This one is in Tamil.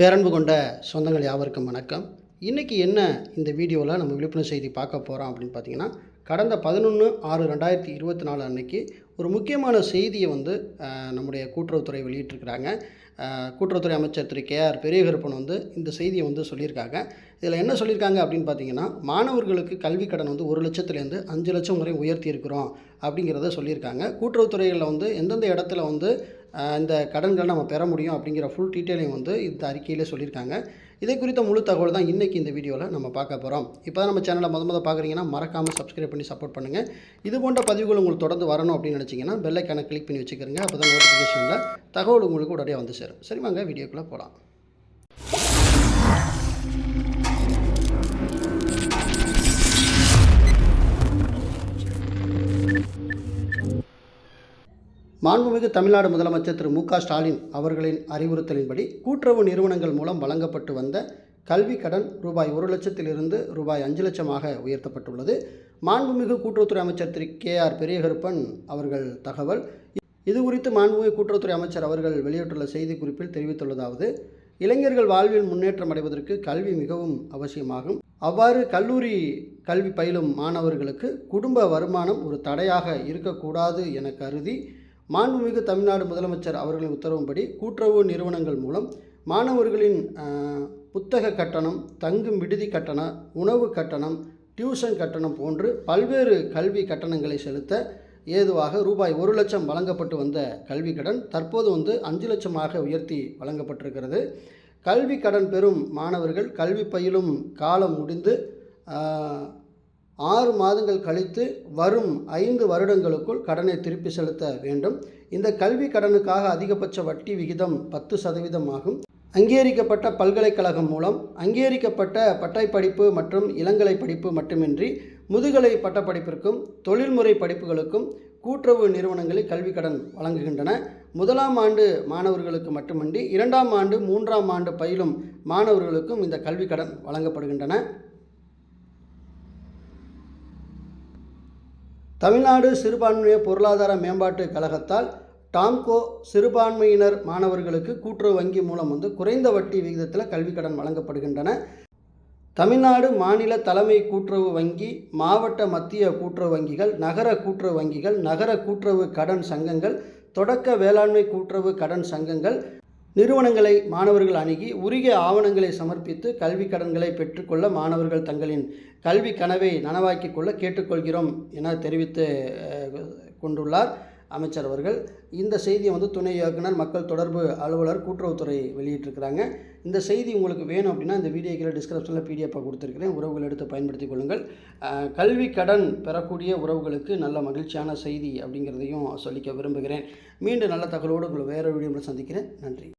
பேரன்பு கொண்ட சொந்தங்கள் யாவருக்கும் வணக்கம். இன்றைக்கி என்ன இந்த வீடியோவில் நம்ம விழிப்புணர்வு செய்தி பார்க்க போகிறோம் அப்படின்னு பார்த்தீங்கன்னா கடந்த பதினொன்று ஆறு ரெண்டாயிரத்தி இருபத்தி நாலு அன்னைக்கு ஒரு முக்கியமான செய்தியை வந்து நம்முடைய கூட்டுறவுத்துறை வெளியிட்டிருக்கிறாங்க. கூட்டுறவுத்துறை அமைச்சர் திரு. கே. ஆர். பெரியகருப்பன் வந்து இந்த செய்தியை வந்து சொல்லியிருக்காங்க. இதில் என்ன சொல்லியிருக்காங்க அப்படின்னு பார்த்தீங்கன்னா மாணவர்களுக்கு கல்வி கடன் வந்து ஒரு லட்சத்துலேருந்து அஞ்சு லட்சம் வரை உயர்த்தி இருக்கிறோம் அப்படிங்கிறத சொல்லியிருக்காங்க. கூட்டுறவுத்துறைகளில் வந்து எந்தெந்த இடத்துல வந்து இந்த கடன்களை நம்ம பெற முடியும் அப்படிங்கிற ஃபுல் டீட்டெயிலையும் வந்து இந்த அறிக்கையிலே சொல்லியிருக்காங்க. இதை குறித்த முழு தகவல் தான் இன்றைக்கி இந்த வீடியோவில் நம்ம பார்க்க போகிறோம் இப்போ தான் நம்ம சேனலை முத முத பார்க்குறீங்கன்னா மறக்காமல் சப்ஸ்கிரைப் பண்ணி சப்போர்ட் பண்ணுங்கள் இது போன்ற பதிவுகள் உங்களுக்கு தொடர்ந்து வரணும் அப்படின்னு நினச்சிங்கன்னா பெல்லைக்கான கிளிக் பண்ணி வச்சுக்கிறங்க அப்போ தான் நோட்டிஃபிகேஷனில் தகவல் உங்களுக்கு உடனே வந்து சேரும். சரி வாங்க வீடியோக்குள்ளே போகலாம் மாண்புமிகு தமிழ்நாடு முதலமைச்சர் திரு மு ஸ்டாலின் அவர்களின் அறிவுறுத்தலின்படி கூட்டுறவு நிறுவனங்கள் மூலம் வழங்கப்பட்டு வந்த கல்வி கடன் ரூபாய் ஒரு லட்சத்திலிருந்து ரூபாய் அஞ்சு லட்சமாக உயர்த்தப்பட்டுள்ளது. மாண்புமிகு கூட்டுறவுத்துறை அமைச்சர் திரு கே ஆர் பெரியகருப்பன் அவர்கள் தகவல் இது குறித்து மாண்புமிகு கூட்டுறவுத்துறை அமைச்சர் அவர்கள் வெளியிட்டுள்ள செய்திக்குறிப்பில் தெரிவித்துள்ளதாவது இளைஞர்கள் வாழ்வில் முன்னேற்றம் அடைவதற்கு கல்வி மிகவும் அவசியமாகும். அவ்வாறு கல்லூரி கல்வி பயிலும் மாணவர்களுக்கு குடும்ப வருமானம் ஒரு தடையாக இருக்கக்கூடாது என கருதி மாண்புமிகு தமிழ்நாடு முதலமைச்சர் அவர்களின் உத்தரவுப்படி கூட்டுறவு நிறுவனங்கள் மூலம் மாணவர்களின் புத்தக கட்டணம் தங்கும் விடுதி கட்டணம் உணவு கட்டணம் டியூஷன் கட்டணம் போன்று பல்வேறு கல்வி கட்டணங்களை செலுத்த ஏதுவாக ரூபாய் ஒரு லட்சம் வழங்கப்பட்டு வந்த கல்வி கடன் தற்போது வந்து அஞ்சு லட்சமாக உயர்த்தி வழங்கப்பட்டிருக்கிறது. கல்வி கடன் பெறும் மாணவர்கள் கல்வி பயிலும் காலம் முடிந்து ஆறு மாதங்கள் கழித்து வரும் ஐந்து வருடங்களுக்குள் கடனை திருப்பி செலுத்த வேண்டும். இந்த கல்வி கடனுக்காக அதிகபட்ச வட்டி விகிதம் பத்து சதவீதம் ஆகும். அங்கீகரிக்கப்பட்ட பல்கலைக்கழகம் மூலம் அங்கீகரிக்கப்பட்ட பட்டயப்படிப்பு மற்றும் இளங்கலை படிப்பு மட்டுமின்றி முதுகலை பட்டப்படிப்பிற்கும் தொழில்முறை படிப்புகளுக்கும் கூட்டுறவு நிறுவனங்களில் கல்வி கடன் வழங்குகின்றன. முதலாம் ஆண்டு மாணவர்களுக்கு மட்டுமின்றி இரண்டாம் ஆண்டு மூன்றாம் ஆண்டு பயிலும் மாணவர்களுக்கும் இந்த கல்வி கடன் வழங்கப்படுகின்றன. தமிழ்நாடு சிறுபான்மையினர் பொருளாதார மேம்பாட்டு கழகத்தால் டாம்கோ சிறுபான்மையினர் மாணவர்களுக்கு கூட்டுறவு வங்கி மூலம் வந்து குறைந்த வட்டி விகிதத்தில் கல்விக் கடன் வழங்கப்படுகின்றன. தமிழ்நாடு மாநில தலைமை கூட்டுறவு வங்கி மாவட்ட மத்திய கூட்டுறவு வங்கிகள் நகர கூட்டுறவு வங்கிகள் நகர கூட்டுறவு கடன் சங்கங்கள் தொடக்க வேளாண்மை கூட்டுறவு கடன் சங்கங்கள் நிறுவனங்களை மாணவர்கள் அணுகி உரிய ஆவணங்களை சமர்ப்பித்து கல்வி கடன்களை பெற்றுக்கொள்ள மாணவர்கள் தங்களின் கல்வி கனவை நனவாக்கிக் கொள்ள கேட்டுக்கொள்கிறோம் என தெரிவித்து கொண்டுள்ளார் அமைச்சர் அவர்கள். இந்த செய்தியை வந்து துணை இயக்குனர் மக்கள் தொடர்பு அலுவலர் கூட்டுறவுத்துறை வெளியிட்டிருக்கிறாங்க. இந்த செய்தி உங்களுக்கு வேணும் அப்படின்னா இந்த வீடியோ கீழே டிஸ்கிரிப்ஷனில் பிடிஎஃபாக கொடுத்துருக்கிறேன். உறவுகள் எடுத்து பயன்படுத்திக் கொள்ளுங்கள். கல்வி கடன் பெறக்கூடிய உறவுகளுக்கு நல்ல மகிழ்ச்சியான செய்தி அப்படிங்கிறதையும் சொல்லிக்க விரும்புகிறேன். மீண்டும் நல்ல தகவலோடு உங்களை வேறு வீடியோவில் சந்திக்கிறேன். நன்றி.